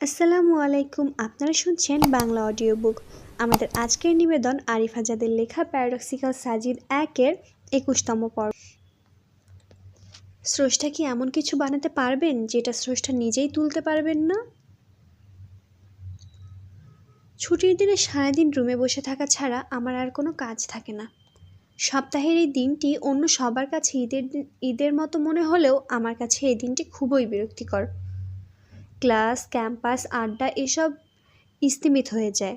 আসসালামু আলাইকুম। আপনারা শুনছেন বাংলা অডিও বুক আমাদের আজকের নিবেদন আরিফ আজাদের লেখা প্যারাডক্সিক্যাল সাজিদ একের একুশতম পর্ব। স্রষ্টা কি এমন কিছু বানাতে পারবেন যেটা স্রষ্টা নিজেই তুলতে পারবেন না? ছুটির দিনে সারাদিন রুমে বসে থাকা ছাড়া আমার আর কোনো কাজ থাকে না। সপ্তাহের এই দিনটি অন্য সবার কাছে ঈদের ঈদের মতো মনে হলেও আমার কাছে এই দিনটি খুবই বিরক্তিকর। ক্লাস, ক্যাম্পাস, আড্ডা এসব স্তিমিত হয়ে যায়।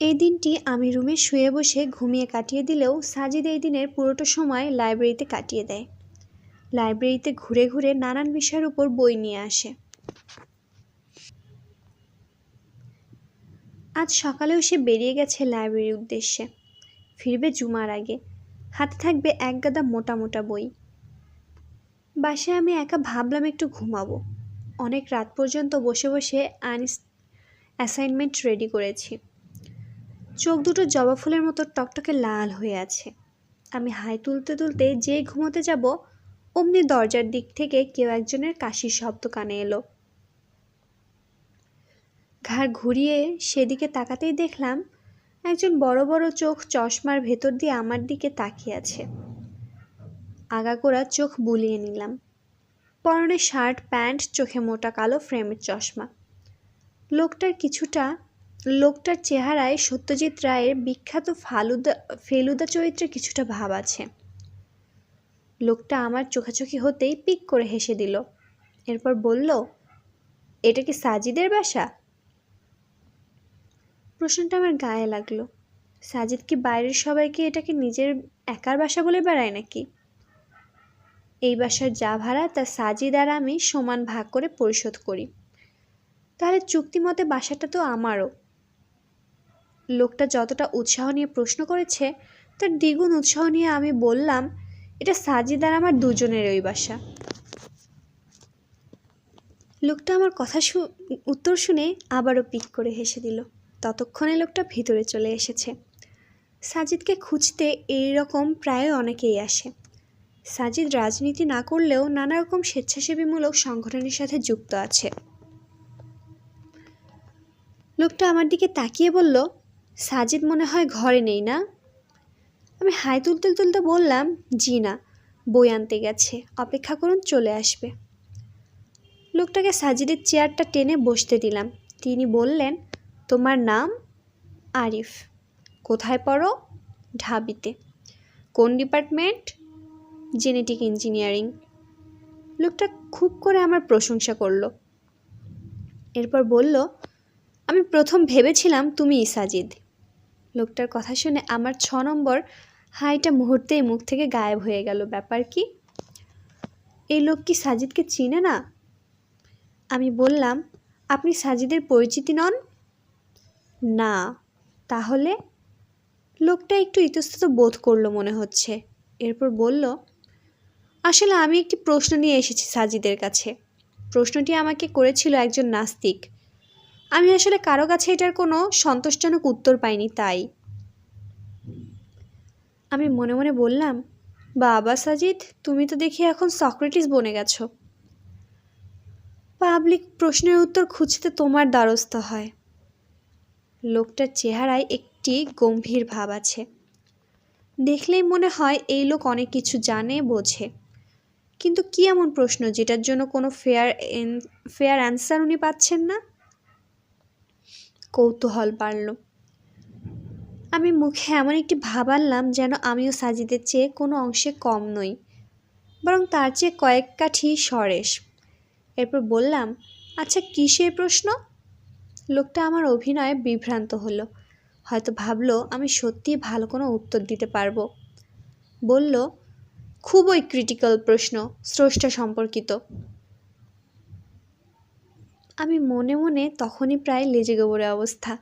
এই দিনটি আমি রুমে শুয়ে বসে ঘুমিয়ে কাটিয়ে দিলেও সাজিদ এই দিনের পুরোটা সময় লাইব্রেরিতে কাটিয়ে দেয়। লাইব্রেরিতে ঘুরে ঘুরে নানান বিষয়ের উপর বই নিয়ে আসে। আজ সকালেও সে বেরিয়ে গেছে লাইব্রেরির উদ্দেশ্যে। ফিরবে জুমার আগে। হাতে থাকবে এক গাদা মোটা মোটা বই। বাসায় আমি একা ভাবলাম একটু ঘুমাবো। অনেক রাত পর্যন্ত বসে বসে আনস অ্যাসাইনমেন্ট রেডি করেছি। চোখ দুটো জবা ফুলের মতো টকটকে লাল হয়ে আছে। আমি হাই তুলতে তুলতে যে ঘুমোতে যাব, অমনি দরজার দিক থেকে কেউ একজনের কাশির শব্দ কানে এলো। ঘাড় ঘুরিয়ে সেদিকে তাকাতেই দেখলাম, একজন বড় বড় চোখ চশমার ভেতর দিয়ে আমার দিকে তাকিয়ে আছে। আগাগোড়া চোখ বুলিয়ে নিলাম। পরনে শার্ট, প্যান্ট, চোখে মোটা কালো ফ্রেমের চশমা। লোকটার কিছুটা, লোকটার চেহারায় সত্যজিৎ রায়ের বিখ্যাত ফালুদা, ফেলুদা চরিত্রে কিছুটা ভাব আছে। লোকটা আমার চোখাচোখি হতেই পিক করে হেসে দিল। এরপর বলল, এটা কি সাজিদের বাসা? প্রশ্নটা আমার গায়ে লাগল। সাজিদ কি বাইরের সবাইকে এটাকে নিজের একার বাসা বলে বেড়ায় নাকি? এই বাসার যা ভাড়া, তা সাজিদ আর আমি সমান ভাগ করে পরিশোধ করি। তাহলে চুক্তি মতে বাসাটা তো আমারও। লোকটা যতটা উৎসাহ নিয়ে প্রশ্ন করেছে, তার দ্বিগুণ উৎসাহ নিয়ে আমি বললাম, এটা সাজিদ আর আমার দুজনের ওই বাসা। লোকটা আমার কথা উত্তর শুনে আবারও পিক করে হেসে দিল। ততক্ষণে লোকটা ভিতরে চলে এসেছে। সাজিদকে খুঁজতে এই রকম প্রায় অনেকেই আসে। সাজিদ রাজনীতি না করলেও নানা রকম স্বেচ্ছাসেবীমূলক সংগঠনের সাথে যুক্ত আছে। লোকটা আমার দিকে তাকিয়ে বলল, সাজিদ মনে হয় ঘরে নেই না? আমি হাই তুলতে তুলতে বললাম, জি না, বই আনতে গেছে, অপেক্ষা করুন, চলে আসবে। লোকটাকে সাজিদের চেয়ারটা টেনে বসতে দিলাম। তিনি বললেন, তোমার নাম? আরিফ। কোথায় পড়ো? ঢাবিতে। কোন ডিপার্টমেন্ট? জেনেটিক ইঞ্জিনিয়ারিং লোকটা খুব করে আমার প্রশংসা করল। এরপর বলল, আমি প্রথম ভেবেছিলাম তুমি সাজিদ লোকটার কথা শুনে আমার ছ নম্বর হাইটা মুহূর্তেই মুখ থেকে গায়েব হয়ে গেল। ব্যাপার কি? এই লোক কি সাজিদকে চিনে না? আমি বললাম, আপনি সাজিদের পরিচিতি নন? না, তাহলে? লোকটা একটু ইতস্তত বোধ করল মনে হচ্ছে। এরপর বলল আসলে আমি একটি প্রশ্ন নিয়ে এসেছি সাজিদের কাছে। প্রশ্নটি আমাকে করেছিল একজন নাস্তিক। আমি আসলে কারও কাছে এটার কোনো সন্তোষজনক উত্তর পাইনি, তাই। আমি মনে মনে বললাম, বাবা সাজিদ, তুমি তো দেখি এখন সক্রেটিস বনে গেছো। পাবলিক প্রশ্নের উত্তর খুঁজতে তোমার দ্বারস্থ হয়। লোকটার চেহারায় একটি গম্ভীর ভাব আছে। দেখলেই মনে হয় এই লোক অনেক কিছু জানে, বোঝে। কিন্তু কি এমন প্রশ্ন যেটার জন্য কোনো ফেয়ার ফেয়ার অ্যান্সার উনি পাচ্ছেন না? কৌতূহল বাড়ল। আমি মুখে এমন একটি ভাব আনলাম যেন আমিও সাজিদের চেয়ে কোনো অংশে কম নই, বরং তার চেয়ে কয়েক কাঠি সরেশ। এরপর বললাম আচ্ছা কিসের প্রশ্ন? লোকটা আমার অভিনয়ে বিভ্রান্ত হলো। হয়তো ভাবলো, আমি সত্যিই ভালো কোনো উত্তর দিতে পারব। বলল খুবই ক্রিটিক্যাল প্রশ্ন, স্রষ্টা সম্পর্কিত। আমি মনে মনে তখনই প্রায় লেজে গোবরে অবস্থা।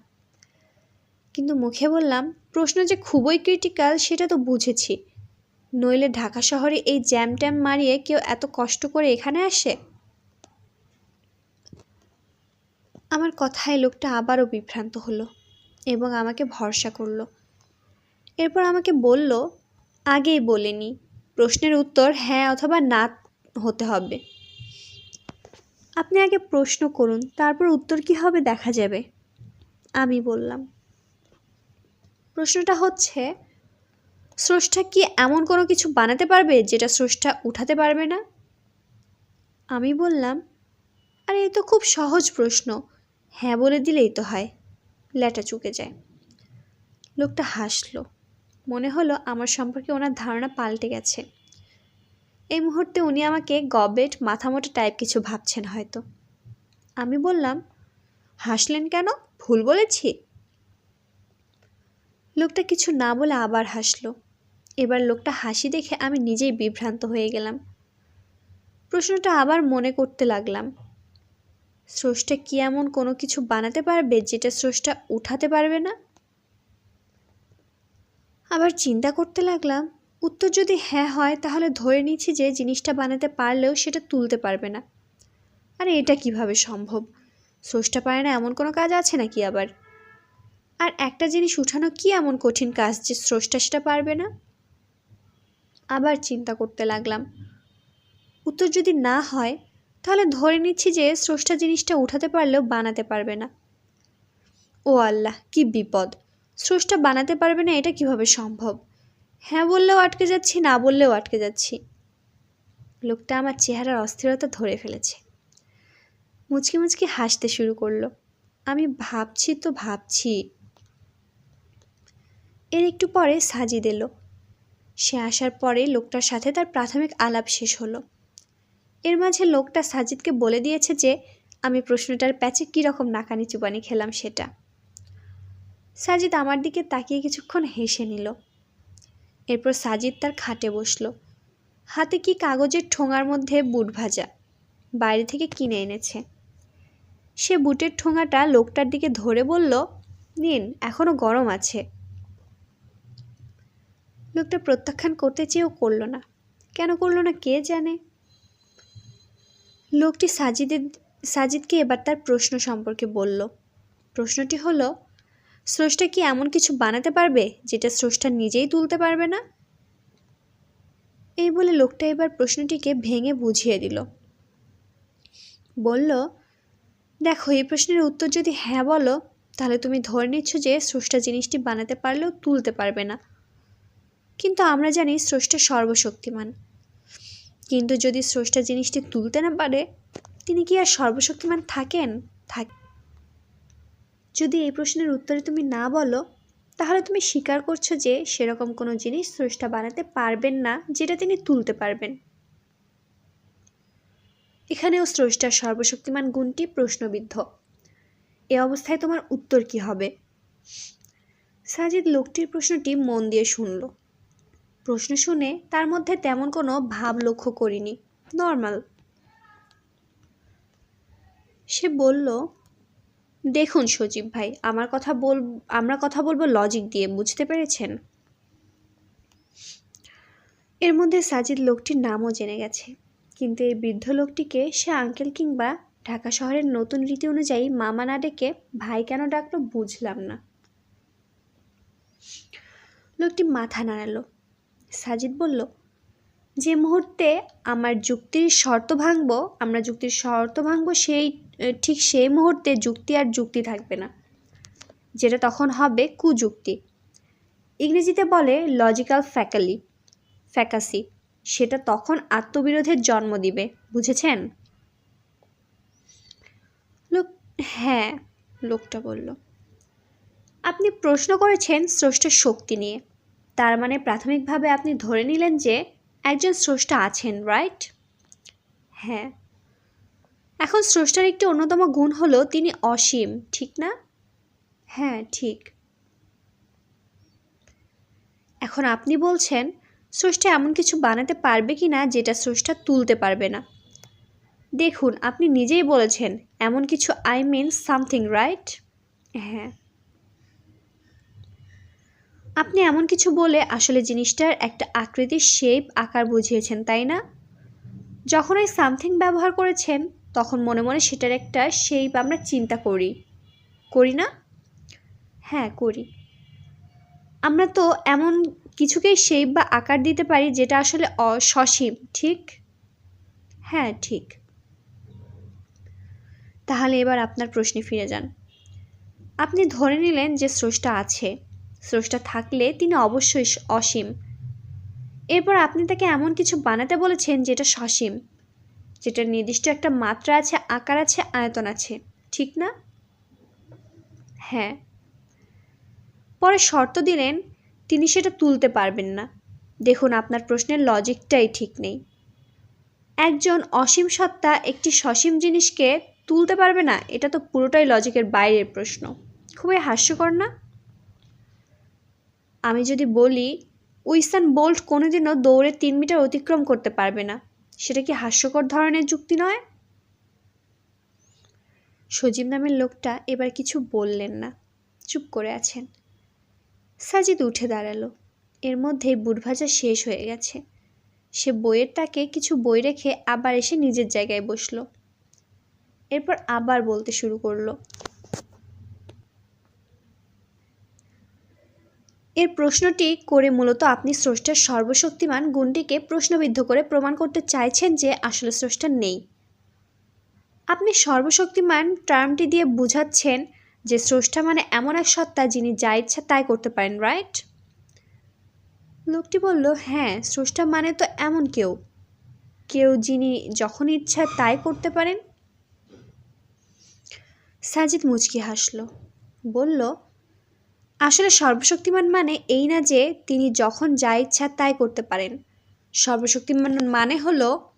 কিন্তু মুখে বললাম, প্রশ্ন যে খুবই ক্রিটিক্যাল সেটা তো বুঝেছি। নইলে ঢাকা শহরে এই জ্যাম ট্যাম মারিয়ে কেউ এত কষ্ট করে এখানে আসে? আমার কথায় লোকটা আবারও বিভ্রান্ত হলো এবং আমাকে ভরসা করল। এরপর আমাকে বলল, আগেই বলিনি প্রশ্নের উত্তর হ্যাঁ অথবা না হতে হবে। আপনি আগে প্রশ্ন করুন, তারপর উত্তর কি হবে দেখা যাবে। আমি বললাম। প্রশ্নটা হচ্ছে, স্রষ্টা কি এমন কোনো কিছু বানাতে পারবে যেটা স্রষ্টা উঠাতে পারবে না? আমি বললাম, আরে এ তো খুব সহজ প্রশ্ন। হ্যাঁ বলে দিলেই তো হয়। ল্যাটা চুকে যায়। লোকটা হাসলো। মনে হলো আমার সম্পর্কে ওনার ধারণা পাল্টে গেছে। এই মুহূর্তে উনি আমাকে গবেট, মাথামোটা টাইপ কিছু ভাবছেন হয়তো। আমি বললাম, হাসলেন কেন? ভুল বলেছি? লোকটা কিছু না বলে আবার হাসলো। এবার লোকটা হাসি দেখে আমি নিজেই বিভ্রান্ত হয়ে গেলাম। প্রশ্নটা আবার মনে করতে লাগলাম। স্রষ্টা কি এমন কোনো কিছু বানাতে পারবে যেটা স্রষ্টা উঠাতে পারবে না? আবার চিন্তা করতে লাগলাম, উত্তর যদি হ্যাঁ হয় তাহলে ধরে নিচ্ছি যে জিনিসটা বানাতে পারলেও সেটা তুলতে পারবে না। আরে এটা কীভাবে সম্ভব? স্রষ্টা পারে না এমন কোনো কাজ আছে নাকি আবার? আর একটা জিনিস উঠানো কি এমন কঠিন কাজ যে স্রষ্টা সেটা পারবে না? আবার চিন্তা করতে লাগলাম, উত্তর যদি না হয় তাহলে ধরে নিচ্ছি যে স্রষ্টা জিনিসটা উঠাতে পারলেও বানাতে পারবে না। ও আল্লাহ, কি বিপদ! স্রষ্টা বানাতে পারবে না, এটা কীভাবে সম্ভব? হ্যাঁ বললেও আটকে যাচ্ছি, না বললেও আটকে যাচ্ছি। লোকটা আমার চেহারার অস্থিরতা ধরে ফেলেছে। মুচকি মুচকি হাসতে শুরু করল। আমি ভাবছি তো ভাবছি। এর একটু পরে সাজিদ এলো। সে আসার পরে লোকটার সাথে তার প্রাথমিক আলাপ শেষ হলো। এর মাঝে লোকটা সাজিদকে বলে দিয়েছে যে, আমি প্রশ্নটার প্যাচে কীরকম নাকানি চুবানি খেলাম সেটা। সাজিদ আমার দিকে তাকিয়ে কিছুক্ষণ হেসে নিল। এরপর সাজিদ তার খাটে বসল। হাতে কি কাগজের ঠোঙার মধ্যে বুট ভাজা? বাইরে থেকে কিনে এনেছে। সে বুটের ঠোঙাটা লোকটার দিকে ধরে বলল, নিন এখনও গরম আছে। লোকটা প্রত্যাখ্যান করতে চেয়েও করল না। কেন করল না কে জানে? লোকটি সাজিদের, সাজিদকে এবার তার প্রশ্ন সম্পর্কে বলল। প্রশ্নটি হলো স্রষ্টা কি এমন কিছু বানাতে পারবে যেটা স্রষ্টা নিজেই তুলতে পারবে না? এই বলে লোকটা এবার প্রশ্নটিকে ভেঙে বুঝিয়ে দিল। বলল, দেখো, এই প্রশ্নের উত্তর যদি হ্যাঁ বলো, তাহলে তুমি ধরে নিচ্ছ যে স্রষ্টা জিনিসটি বানাতে পারলেও তুলতে পারবে না। কিন্তু আমরা জানি স্রষ্টা সর্বশক্তিমান। কিন্তু যদি স্রষ্টা জিনিসটি তুলতে না পারে, তিনি কি আর সর্বশক্তিমান থাকেন? থাক যদি এই প্রশ্নের উত্তরে তুমি না বলো, তাহলে তুমি স্বীকার করছ যে সেরকম কোনো জিনিস স্রষ্টা বানাতে পারবেন না যেটা তিনি তুলতে পারবেন। এখানেও স্রষ্টার সর্বশক্তিমান গুণটি প্রশ্নবিদ্ধ। এ অবস্থায় তোমার উত্তর কি হবে? সাজিদ লোকটির প্রশ্নটি মন দিয়ে শুনল। প্রশ্ন শুনে তার মধ্যে তেমন কোনো ভাব লক্ষ্য করিনি। নর্মাল। সে বলল দেখুন সজীব ভাই, আমার কথা বল, আমরা কথা বলব লজিক দিয়ে, বুঝতে পেরেছেন? এর মধ্যে সাজিদ লোকটির নামও জেনে গেছে। কিন্তু এই বৃদ্ধ লোকটিকে সে আঙ্কেল কিংবা ঢাকা শহরের নতুন রীতি অনুযায়ী মামা না ডেকে ভাই কেন ডাকলো বুঝলাম না। লোকটি মাথা নাড়ালো। সাজিদ বলল, যে মুহূর্তে আমার যুক্তির শর্ত ভাঙব, আমরা যুক্তির শর্ত ভাঙব সেই ঠিক সেই মুহূর্তে যুক্তি আর যুক্তি থাকবে না। যেটা তখন হবে কুযুক্তি। ইংরেজিতে বলে লজিক্যাল ফ্যাকালি ফ্যাকাসি সেটা তখন আত্মবিরোধের জন্ম দিবে, বুঝেছেন? লোক হ্যাঁ লোকটা বলল, আপনি প্রশ্ন করেছেন স্রষ্টার শক্তি নিয়ে। তার মানে প্রাথমিকভাবে আপনি ধরে নিলেন যে একজন স্রষ্টা আছেন রাইট হ্যাঁ। এখন স্রষ্টার একটি অন্যতম গুণ হলো তিনি অসীম, ঠিক না? হ্যাঁ ঠিক। এখন আপনি বলছেন, স্রষ্টা এমন কিছু বানাতে পারবে কি না যেটা স্রষ্টা তুলতে পারবে না। দেখুন, আপনি নিজেই বলেছেন, এমন কিছু আই মিন সামথিং রাইট হ্যাঁ। আপনি এমন কিছু বলে আসলে জিনিসটার একটা আকৃতির শেপ আকার বুঝিয়েছেন, তাই না? যখন এই সামথিং ব্যবহার করেছেন তখন মনে মনে সেটার একটা শেপ আমরা চিন্তা করি। করি না? হ্যাঁ করি। আমরা তো এমন কিছুকেই শেপ বা আকার দিতে পারি যেটা আসলে সসীম ঠিক? হ্যাঁ ঠিক। তাহলে এবার আপনার প্রশ্নে ফিরে যান। আপনি ধরে নিলেন যে স্রষ্টা আছে। স্রষ্টা থাকলে তিনি অবশ্যই অসীম। এরপর আপনি তাকে এমন কিছু বানাতে বলেছেন যেটা সসীম। যেটার নির্দিষ্ট একটা মাত্রা আছে, আকার আছে, আয়তন আছে। ঠিক না? হ্যাঁ। পরে শর্ত দিলেন, তিনি সেটা তুলতে পারবেন না। দেখুন, আপনার প্রশ্নের লজিকটাই ঠিক নেই। একজন অসীম সত্তা একটি সসীম জিনিসকে তুলতে পারবে না, এটা তো পুরোটাই লজিকের বাইরের প্রশ্ন। খুবই হাস্যকর না? আমি যদি বলি উইসান বোল্ট কোনোদিনও দৌড়ে তিন মিটার অতিক্রম করতে পারবে না। সেটা কি হাস্যকর ধরনের যুক্তি নয়? সজীব নামের লোকটা এবার কিছু বললেন না। চুপ করে আছেন। সাজিদ উঠে দাঁড়াল। এর মধ্যেই বুট ভাজা শেষ হয়ে গেছে। সে বইয়ের তাকে কিছু বই রেখে আবার এসে নিজের জায়গায় বসল। এরপর আবার বলতে শুরু করল। এর প্রশ্নটি করে মূলত আপনি স্রষ্টার সর্বশক্তিমান গুণটিকে প্রশ্নবিদ্ধ করে প্রমাণ করতে চাইছেন যে আসলে স্রষ্টা নেই। আপনি সর্বশক্তিমান টার্মটি দিয়ে বুঝাচ্ছেন যে স্রষ্টা মানে এমন এক সত্তা যিনি যা ইচ্ছা তাই করতে পারেন, রাইট? লোকটি বলল হ্যাঁ স্রষ্টা মানে তো এমন কেউ। কেউ যিনি যখন ইচ্ছা তাই করতে পারেন? সাজিদ মুচকি হাসল, বলল আসলে সর্বশক্তিমান মানে এই না যে তিনি যখন যা ইচ্ছা তাই করতে পারেন। সর্বশক্তিমান মানে হলো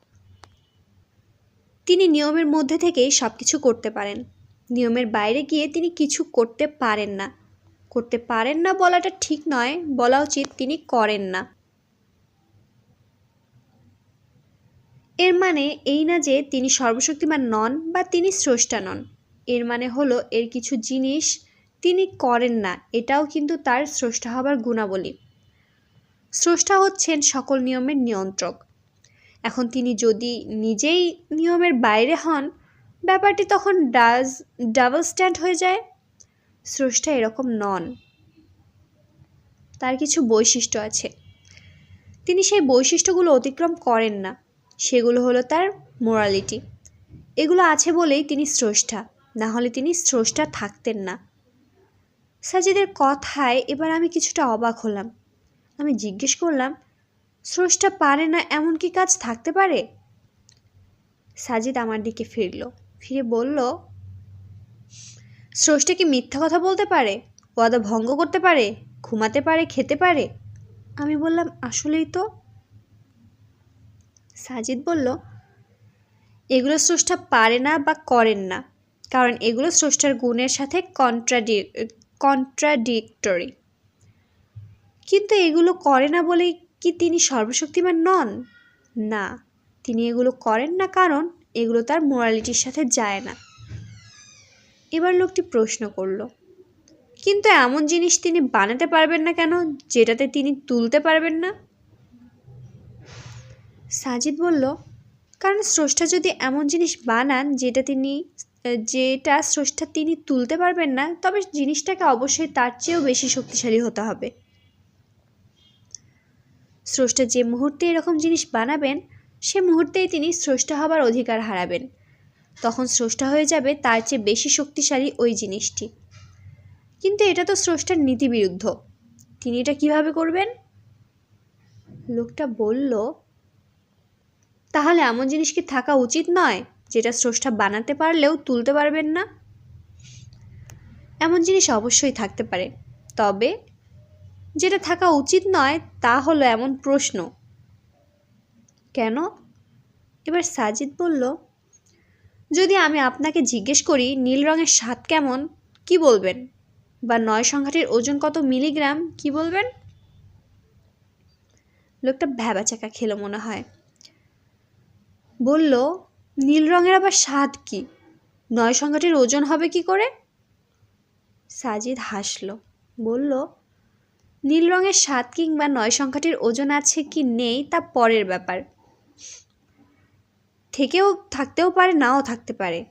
তিনি নিয়মের মধ্যে থেকেই সব কিছু করতে পারেন। নিয়মের বাইরে গিয়ে তিনি কিছু করতে পারেন না। করতে পারেন না বলাটা ঠিক নয়, বলা উচিত তিনি করেন না। এর মানে এই না যে তিনি সর্বশক্তিমান নন বা তিনি স্রষ্টা নন। এর মানে হলো এর কিছু জিনিস তিনি করেন না, এটাও কিন্তু তার স্রষ্টা হবার গুণাবলী। স্রষ্টা হচ্ছেন সকল নিয়মের নিয়ন্ত্রক। এখন তিনি যদি নিজেই নিয়মের বাইরে হন, ব্যাপারটি তখন ডাজ, ডাবল স্ট্যান্ড হয়ে যায়। স্রষ্টা এরকম নন। তার কিছু বৈশিষ্ট্য আছে। তিনি সেই বৈশিষ্ট্যগুলো অতিক্রম করেন না। সেগুলো হলো তার মোরালিটি এগুলো আছে বলেই তিনি স্রষ্টা, না হলে তিনি স্রষ্টা থাকতেন না। সাজিদের কথায় এবার আমি কিছুটা অবাক হলাম। আমি জিজ্ঞেস করলাম, স্রষ্টা পারে না এমন কি কাজ থাকতে পারে? সাজিদ আমার দিকে ফিরল, ফিরে বলল, স্রষ্টা কি মিথ্যা কথা বলতে পারে? ওয়াদা ভঙ্গ করতে পারে? ঘুমাতে পারে? খেতে পারে? আমি বললাম, আসলেই তো। সাজিদ বলল, এগুলো স্রষ্টা পারে না বা করেন না, কারণ এগুলো স্রষ্টার গুণের সাথে কন্ট্রাডি কন্ট্রাডিক্টরি কিন্তু এগুলো করে না বলে কি তিনি সর্বশক্তিমান নন? না, তিনি এগুলো করেন না কারণ এগুলো তার মোরালিটির সাথে যায় না। এবার লোকটি প্রশ্ন করল, কিন্তু এমন জিনিস তিনি বানাতে পারবেন না কেন যেটাতে তিনি তুলতে পারবেন না? সাজিদ বলল, কারণ স্রষ্টা যদি এমন জিনিস বানান যেটা তিনি যেটা স্রষ্টা তিনি তুলতে পারবেন না, তবে জিনিসটাকে অবশ্যই তার চেয়েও বেশি শক্তিশালী হতে হবে। স্রষ্টা যে মুহূর্তে এরকম জিনিস বানাবেন, সে মুহূর্তেই তিনি স্রষ্টা হবার অধিকার হারাবেন। তখন স্রষ্টা হয়ে যাবে তার চেয়ে বেশি শক্তিশালী ওই জিনিসটি। কিন্তু এটা তো স্রষ্টার নীতিবিরুদ্ধ। তিনি এটা কীভাবে করবেন? লোকটা বলল, তাহলে এমন জিনিস কি থাকা উচিত নয়? যেটা স্রষ্টা বানাতে পারলেও তুলতে পারবেন না। এমন জিনিস অবশ্যই থাকতে পারে। তবে যেটা থাকা উচিত নয় তা হলো এমন প্রশ্ন। কেন? এবার সাজিদ বলল, যদি আমি আপনাকে জিজ্ঞেস করি, নীল রঙের স্বাদ কেমন, কি বলবেন? বা নয় সংখ্যাটির ওজন কত মিলিগ্রাম, কি বলবেন? লোকটা ভ্যাবাচাকা খেলো মনে হয়। বলল নীল রঙের আবার স্বাদ কি? নয় সংখ্যাটির ওজন হবে কি করে? সাজিদ হাসল, বলল, নীল রঙের স্বাদ কিংবা নয় সংখ্যাটির ওজন আছে কি নেই তা পরের ব্যাপার। থেকেও থাকতেও পারে, নাও থাকতে পারে।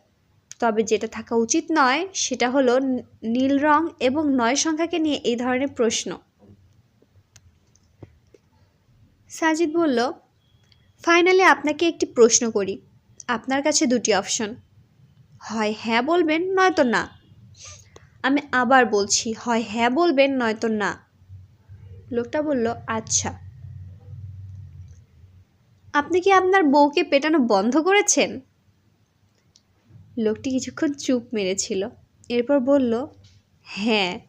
তবে যেটা থাকা উচিত নয়, সেটা হলো নীল রং এবং নয় সংখ্যাকে নিয়ে এই ধরনের প্রশ্ন। সাজিদ বলল, ফাইনালি আপনাকে একটি প্রশ্ন করি। আপনার কাছে দুটি অপশন। হয় হ্যাঁ বলবেন, নয়তো না। আমি আবার বলছি, হয় হ্যাঁ বলবেন, নয়তো না। লোকটা বলল আচ্ছা। আপনি কি আপনার বউকে পেটানো বন্ধ করেছেন? লোকটি কিছুক্ষণ চুপ মেরেছিল, এরপর বলল হ্যাঁ।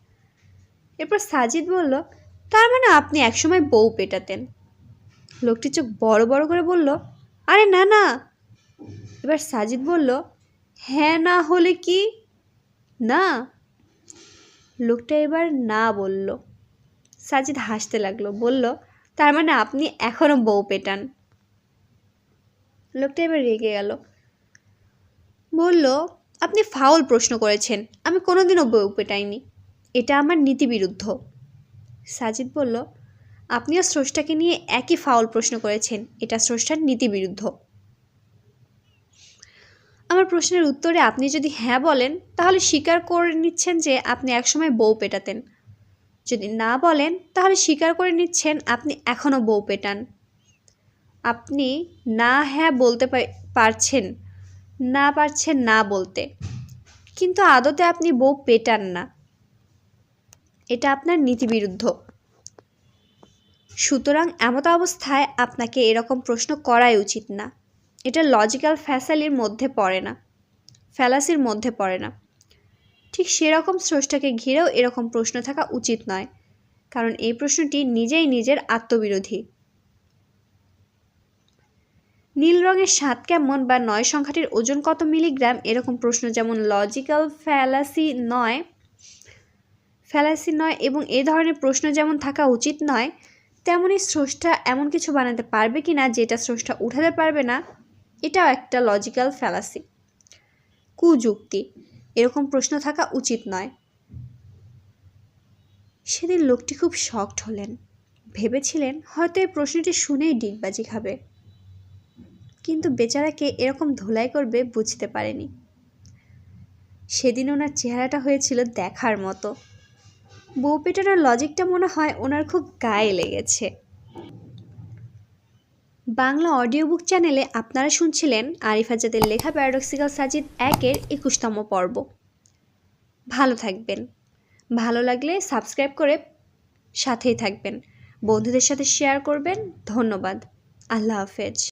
এরপর সাজিদ বলল, তার মানে আপনি একসময় বউ পেটাতেন। লোকটি চোখ বড় বড় করে বলল, আরে না না এবার সাজিদ বলল হ্যাঁ না হলে কি? না। লোকটা এবার না বলল। সাজিদ হাসতে লাগল, বলল, তার মানে আপনি এখনও বউ পেটান? লোকটা এবার রেগে গেল, বলল, আপনি ফাউল প্রশ্ন করেছেন, আমি কোনোদিনও বউ পেটাইনি। এটা আমার নীতিবিরুদ্ধ। সাজিদ বলল, আপনিও স্রষ্টাকে নিয়ে একই ফাউল প্রশ্ন করেছেন, এটা স্রষ্টার নীতিবিরুদ্ধ। আমার প্রশ্নের উত্তরে আপনি যদি হ্যাঁ বলেন, তাহলে স্বীকার করে নিচ্ছেন যে আপনি একসময় বউ পেটাতেন। যদি না বলেন, তাহলে স্বীকার করে নিচ্ছেন আপনি এখনও বউ পেটান। আপনি না হ্যাঁ বলতে পারছেন, না পারছেন না বলতে। কিন্তু আদতে আপনি বউ পেটান না। এটা আপনার নীতিবিরুদ্ধ। সুতরাং এমত অবস্থায় আপনাকে এরকম প্রশ্ন করাই উচিত না। এটা লজিক্যাল ফ্যাসালির মধ্যে পড়ে না ফ্যালাসির মধ্যে পড়ে না। ঠিক সেরকম স্রষ্টাকে ঘিরেও এরকম প্রশ্ন থাকা উচিত নয়, কারণ এই প্রশ্নটি নিজেই নিজের আত্মবিরোধী। নীল রঙের স্বাদ কেমন বা নয় সংখ্যাটির ওজন কত মিলিগ্রাম এরকম প্রশ্ন যেমন লজিক্যাল ফ্যালাসি নয় ফ্যালাসি নয় এবং এ ধরনের প্রশ্ন যেমন থাকা উচিত নয় তেমনই স্রষ্টা এমন কিছু বানাতে পারবে কি না যেটা স্রষ্টা উঠাতে পারবে না এটাও একটা লজিক্যাল ফ্যালাসি কুযুক্তি, এরকম প্রশ্ন থাকা উচিত নয়। সেদিন লোকটি খুব শকড হলেন। ভেবেছিলেন হয়তো এই প্রশ্নটি শুনেই ডিগবাজি খাবে। কিন্তু বেচারাকে এরকম ধোলাই করবে বুঝতে পারেনি। সেদিন ওনার চেহারাটা হয়েছিল দেখার মতো। বউ পেটানোর লজিকটা মনে হয় ওনার খুব গায়ে লেগেছে। বাংলা অডিও বুক চ্যানেলে আপনারা শুনছিলেন আরিফাজাদের লেখা প্যারাডক্সিক্যাল সাজিদ একের একুশতম পর্ব। ভালো থাকবেন। ভালো লাগলে সাবস্ক্রাইব করে সাথেই থাকবেন। বন্ধুদের সাথে শেয়ার করবেন। ধন্যবাদ। আল্লাহ হাফেজ।